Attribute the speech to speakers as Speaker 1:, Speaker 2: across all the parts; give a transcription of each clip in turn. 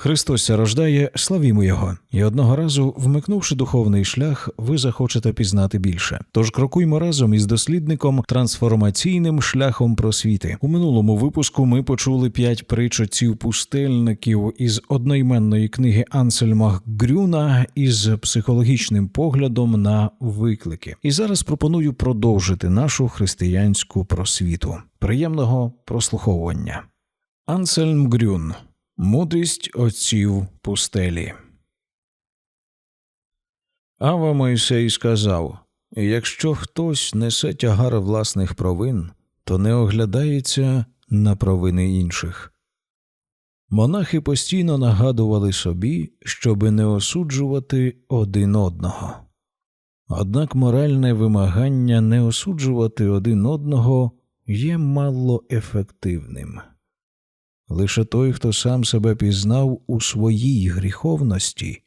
Speaker 1: Христос рождає, славімо Його, і одного разу, вмикнувши духовний шлях, ви захочете пізнати більше. Тож крокуймо разом із дослідником трансформаційним шляхом просвіти. У минулому випуску ми почули п'ять притч отців пустельників із одноіменної книги Ансельма Грюна із психологічним поглядом на виклики. І зараз пропоную продовжити нашу християнську просвіту. Приємного прослуховування. Ансельм Грюн Мудрість отців пустелі. Ава Мойсей сказав Якщо хтось несе тягар власних провин, то не оглядається на провини інших. Монахи постійно нагадували собі, щоби не осуджувати один одного. Однак моральне вимагання не осуджувати один одного є малоефективним. Лише той, хто сам себе пізнав у своїй гріховності,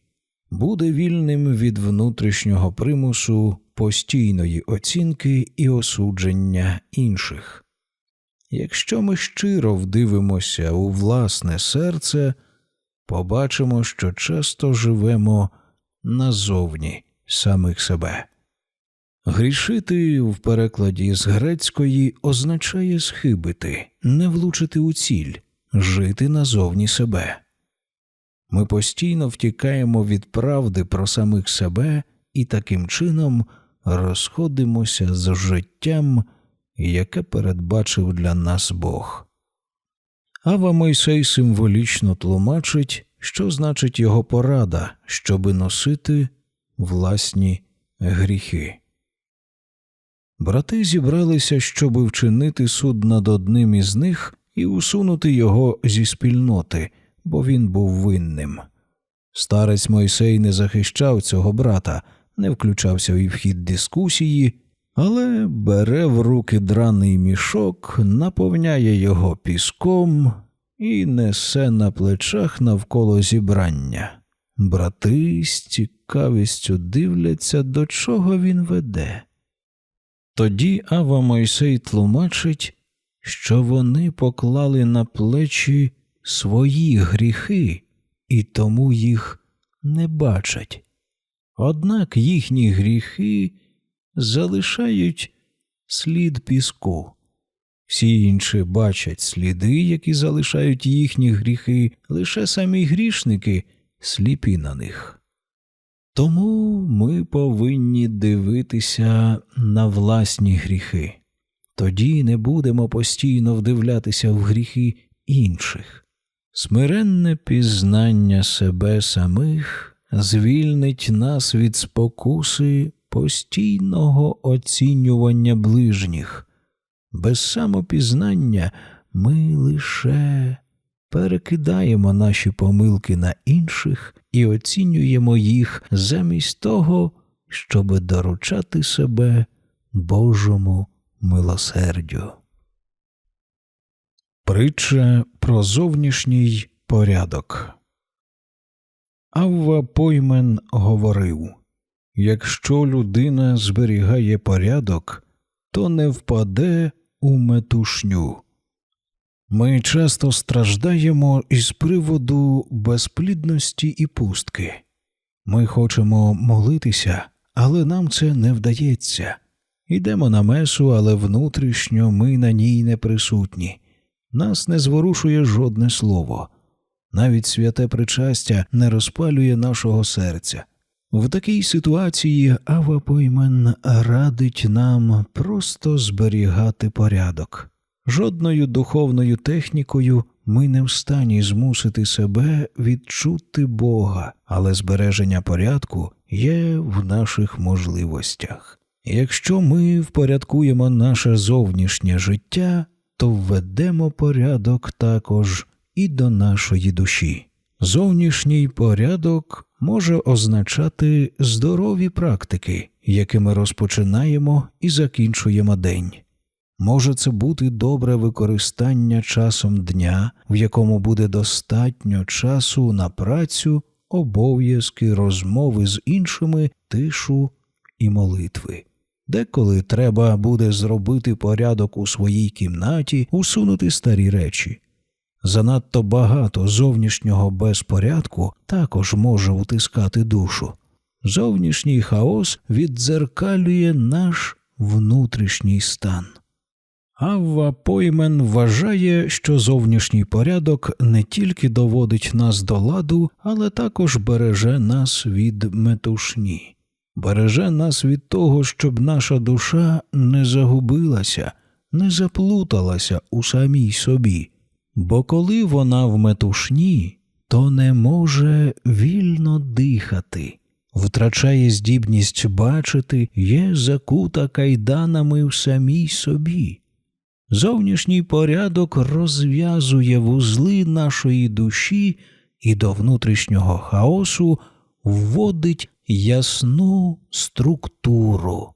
Speaker 1: буде вільним від внутрішнього примусу постійної оцінки і осудження інших. Якщо ми щиро вдивимося у власне серце, побачимо, що часто живемо назовні самих себе. Грішити в перекладі з грецької означає схибити, не влучити у ціль жити назовні себе. Ми постійно втікаємо від правди про самих себе і таким чином розходимося з життям, яке передбачив для нас Бог. Ава Мойсей символічно тлумачить, що значить його порада, щоби носити власні гріхи. Брати зібралися, щоби вчинити суд над одним із них і усунути його зі спільноти, бо він був винним. Старець Мойсей не захищав цього брата, не включався і в хід дискусії, але бере в руки драний мішок, наповняє його піском і несе на плечах навколо зібрання. Брати з цікавістю дивляться, до чого він веде. Тоді Ава Мойсей тлумачить, що вони поклали на плечі свої гріхи і тому їх не бачать. Однак їхні гріхи залишають слід піску. Всі інші бачать сліди, які залишають їхні гріхи, лише самі грішники сліпі на них. Тому ми повинні дивитися на власні гріхи тоді не будемо постійно вдивлятися в гріхи інших. Смиренне пізнання себе самих звільнить нас від спокуси постійного оцінювання ближніх. Без самопізнання ми лише перекидаємо наші помилки на інших і оцінюємо їх замість того, щоби доручати себе Божому милосердю. Притча про зовнішній порядок. Авва Поймен говорив Якщо людина зберігає порядок, то не впаде у метушню. Ми часто страждаємо із приводу безплідності і пустки. Ми хочемо молитися, але нам це не вдається. Йдемо на месу, але внутрішньо ми на ній не присутні. Нас не зворушує жодне слово. Навіть святе причастя не розпалює нашого серця. В такій ситуації Ава Поймен радить нам просто зберігати порядок. Жодною духовною технікою ми не в стані змусити себе відчути Бога, але збереження порядку є в наших можливостях. Якщо ми впорядкуємо наше зовнішнє життя, то введемо порядок також і до нашої душі. Зовнішній порядок може означати здорові практики, якими розпочинаємо і закінчуємо день. Може це бути добре використання часом дня, в якому буде достатньо часу на працю, обов'язки, розмови з іншими, тишу і молитви. Деколи треба буде зробити порядок у своїй кімнаті, усунути старі речі. Занадто багато зовнішнього безпорядку також може утискати душу. Зовнішній хаос віддзеркалює наш внутрішній стан. Авва Поймен вважає, що зовнішній порядок не тільки доводить нас до ладу, але також береже нас від метушні, береже нас від того, щоб наша душа не загубилася, не заплуталася у самій собі, бо коли вона в метушні, то не може вільно дихати. Втрачає здібність бачити, є закута кайданами в самій собі. Зовнішній порядок розв'язує вузли нашої душі і до внутрішнього хаосу вводить ясну структуру.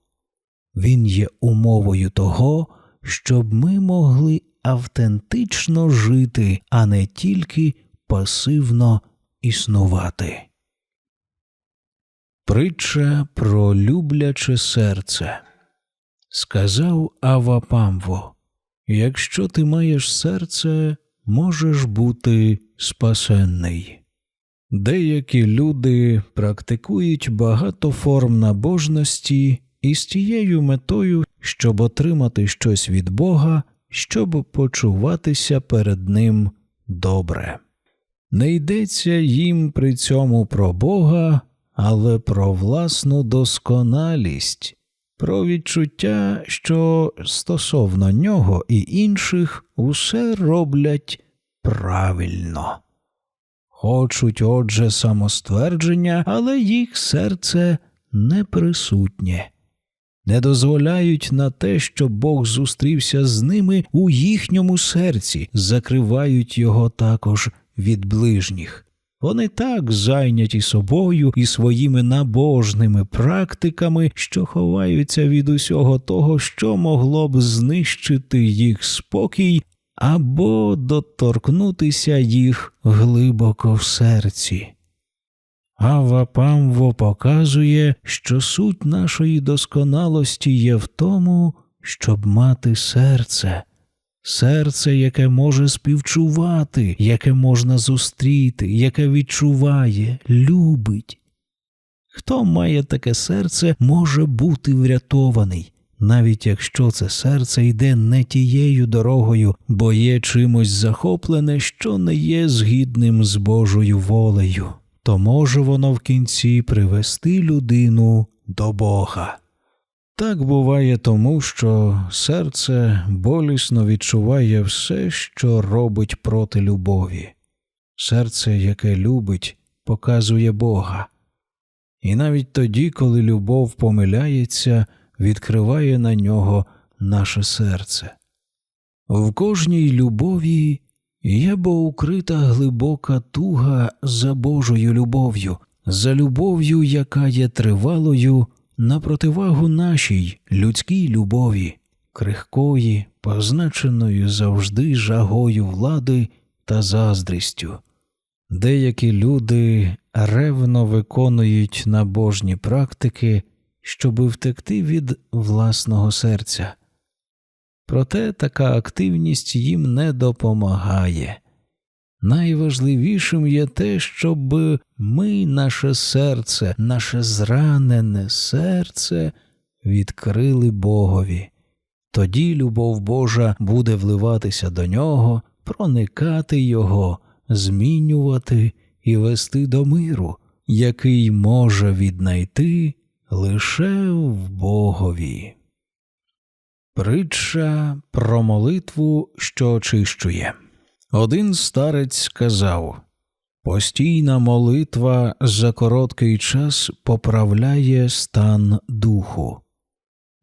Speaker 1: Він є умовою того, щоб ми могли автентично жити, а не тільки пасивно існувати. Притча про любляче серце. Сказав Авапамво. Якщо ти маєш серце, можеш бути спасенний. Деякі люди практикують багато форм набожності із тією метою, щоб отримати щось від Бога, щоб почуватися перед Ним добре. Не йдеться їм при цьому про Бога, але про власну досконалість про відчуття, що стосовно нього і інших усе роблять правильно. Хочуть, отже, самоствердження, але їх серце не присутнє, не дозволяють на те, щоб Бог зустрівся з ними у їхньому серці, закривають його також від ближніх. Вони так зайняті собою і своїми набожними практиками, що ховаються від усього того, що могло б знищити їх спокій або доторкнутися їх глибоко в серці. Ава Памво показує, що суть нашої досконалості є в тому, щоб мати серце серце, яке може співчувати, яке можна зустріти, яке відчуває, любить. Хто має таке серце, може бути врятований, навіть якщо це серце йде не тією дорогою, бо є чимось захоплене, що не є згідним з Божою волею, то може воно в кінці привести людину до Бога. Так буває тому, що серце болісно відчуває все, що робить проти любові. Серце, яке любить, показує Бога. І навіть тоді, коли любов помиляється, відкриває на нього наше серце. В кожній любові є бо укрита глибока туга за Божою любов'ю, за любов'ю, яка є тривалою на противагу нашій людській любові, крихкої, позначеної завжди жагою влади та заздрістю. Деякі люди ревно виконують набожні практики, щоби втекти від власного серця. Проте така активність їм не допомагає. Найважливішим є те, щоб ми, наше серце, наше зранене серце відкрили Богові. Тоді любов Божа буде вливатися до нього, проникати Його, змінювати і вести до миру, який може віднайти лише в Богові. Притча про молитву, що очищує. Один старець сказав постійна молитва за короткий час поправляє стан духу.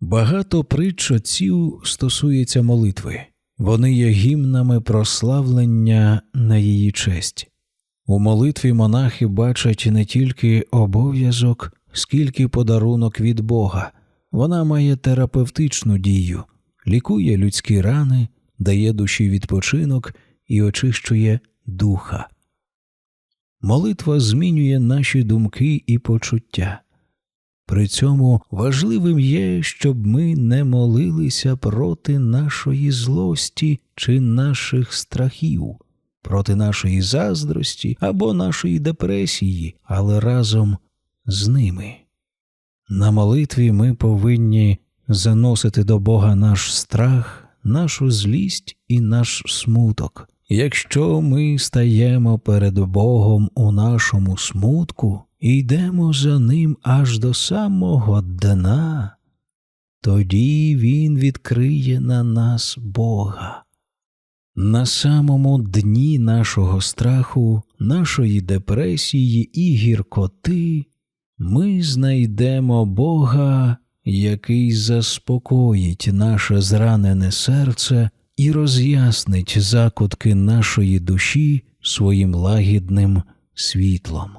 Speaker 1: Багато притч отців стосується молитви, вони є гімнами прославлення на її честь. У молитві монахи бачать не тільки обов'язок, скільки подарунок від Бога, вона має терапевтичну дію, лікує людські рани, дає душі відпочинок і очищує духа. Молитва змінює наші думки і почуття. При цьому важливим є, щоб ми не молилися проти нашої злості чи наших страхів, проти нашої заздрості або нашої депресії, але разом з ними. На молитві ми повинні заносити до Бога наш страх, нашу злість і наш смуток. Якщо ми стаємо перед Богом у нашому смутку і йдемо за ним аж до самого дна, тоді Він відкриє на нас Бога. На самому дні нашого страху, нашої депресії і гіркоти ми знайдемо Бога, який заспокоїть наше зранене серце і роз'яснить закутки нашої душі своїм лагідним світлом.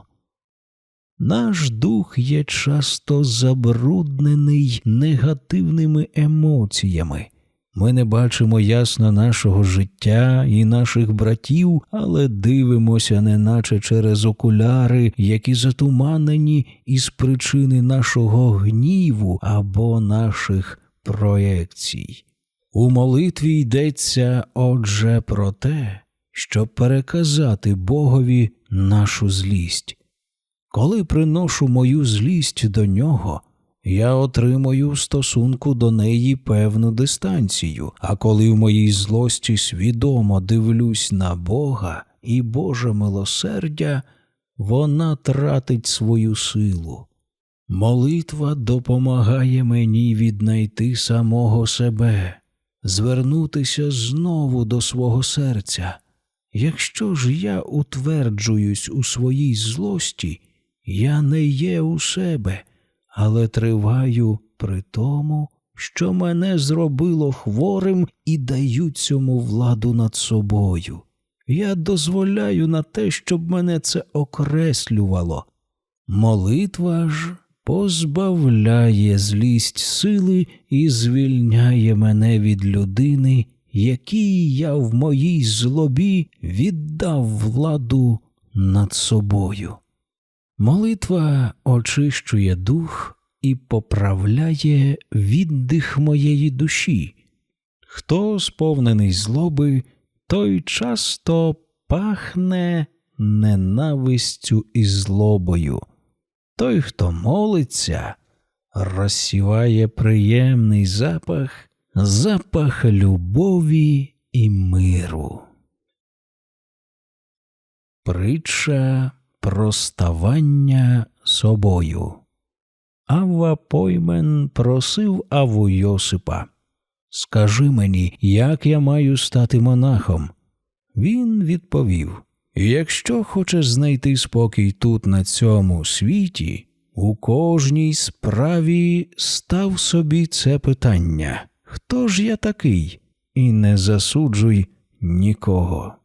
Speaker 1: Наш дух є часто забруднений негативними емоціями. Ми не бачимо ясно нашого життя і наших братів, але дивимося, неначе через окуляри, які затуманені із причини нашого гніву або наших проекцій. У молитві йдеться отже про те, щоб переказати Богові нашу злість. Коли приношу мою злість до нього, я отримую в стосунку до неї певну дистанцію, а коли в моїй злості свідомо дивлюсь на Бога і Боже милосердя, вона тратить свою силу. Молитва допомагає мені віднайти самого себе, звернутися знову до свого серця. Якщо ж я утверджуюсь у своїй злості, я не є у себе, але триваю при тому, що мене зробило хворим і даю цьому владу над собою. Я дозволяю на те, щоб мене це окреслювало. Молитва ж позбавляє злість сили і звільняє мене від людини, якій я в моїй злобі віддав владу над собою. Молитва очищує дух і поправляє віддих моєї душі. Хто сповнений злоби, той часто пахне ненавистю і злобою. Той, хто молиться, розсіває приємний запах, запах любові і миру. Притча про ставання собою. Авва поймен просив Аву Йосипа Скажи мені, як я маю стати монахом? Він відповів Якщо хочеш знайти спокій тут, на цьому світі, у кожній справі став собі це питання Хто ж я такий? І не засуджуй нікого.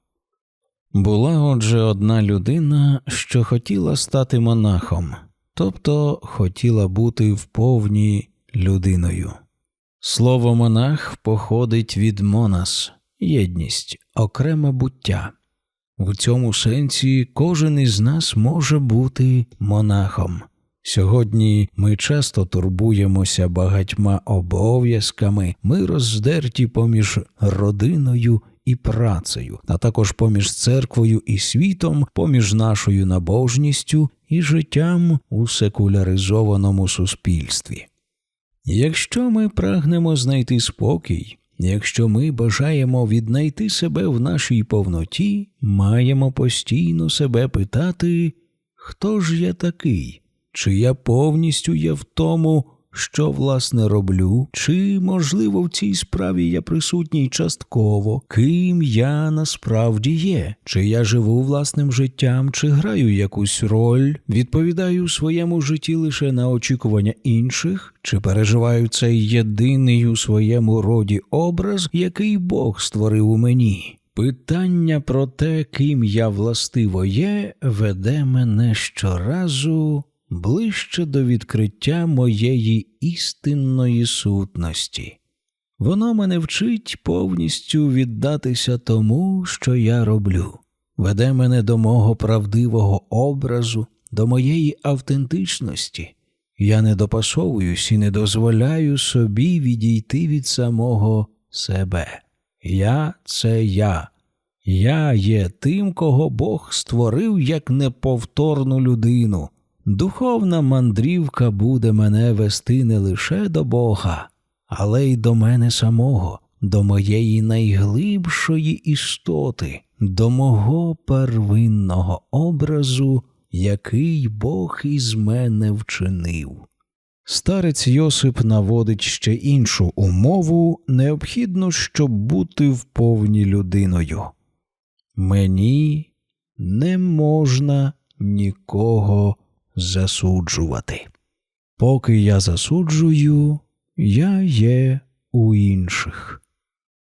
Speaker 1: Була отже одна людина, що хотіла стати монахом, тобто хотіла бути вповні людиною. Слово монах походить від монас, єдність, окреме буття. В цьому сенсі кожен із нас може бути монахом. Сьогодні ми часто турбуємося багатьма обов'язками, ми роздерті поміж родиною і працею, а також поміж церквою і світом, поміж нашою набожністю і життям у секуляризованому суспільстві. Якщо ми прагнемо знайти спокій, якщо ми бажаємо віднайти себе в нашій повноті, маємо постійно себе питати, хто ж я такий, чи я повністю є в тому, що власне роблю, чи, можливо, в цій справі я присутній частково, ким я насправді є, чи я живу власним життям, чи граю якусь роль, відповідаю в своєму житті лише на очікування інших, чи переживаю цей єдиний у своєму роді образ, який Бог створив у мені. Питання про те, ким я властиво є, веде мене щоразу ближче до відкриття моєї істинної сутності. Воно мене вчить повністю віддатися тому, що я роблю, веде мене до мого правдивого образу, до моєї автентичності. Я не допасовуюсь і не дозволяю собі відійти від самого себе. Я це я. Я є тим, кого Бог створив як неповторну людину. Духовна мандрівка буде мене вести не лише до Бога, але й до мене самого, до моєї найглибшої істоти, до мого первинного образу, який Бог із мене вчинив. Старець Йосип наводить ще іншу умову, необхідну, щоб бути вповні людиною. Мені не можна нікого засуджувати. Поки я засуджую, я є у інших.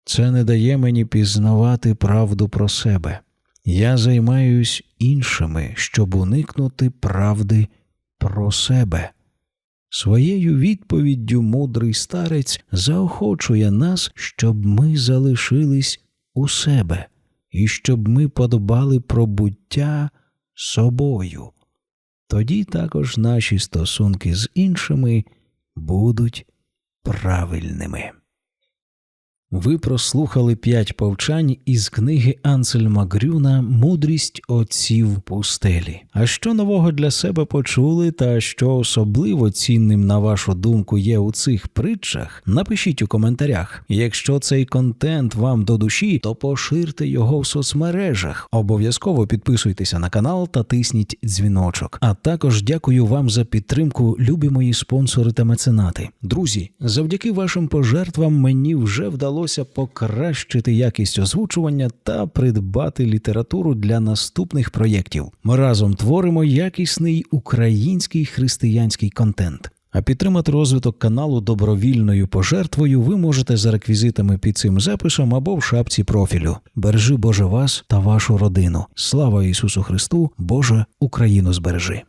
Speaker 1: Це не дає мені пізнавати правду про себе. Я займаюсь іншими, щоб уникнути правди про себе. Своєю відповіддю мудрий старець заохочує нас, щоб ми залишились у себе і щоб ми подбали про буття собою. Тоді також наші стосунки з іншими будуть правильними. Ви прослухали п'ять повчань із книги Ансельма Грюна Мудрість отців пустелі. А що нового для себе почули, та що особливо цінним на вашу думку є у цих притчах, напишіть у коментарях. Якщо цей контент вам до душі, то поширте його в соцмережах. Обов'язково підписуйтеся на канал та тисніть дзвіночок. А також дякую вам за підтримку, любі мої спонсори та меценати. Друзі, завдяки вашим пожертвам мені вже вдалося покращити якість озвучування та придбати літературу для наступних проєктів. Ми разом творимо якісний український християнський контент. А підтримати розвиток каналу добровільною пожертвою ви можете за реквізитами під цим записом або в шапці профілю. Бережи Боже вас та вашу родину. Слава Ісусу Христу! Боже Україну збережи!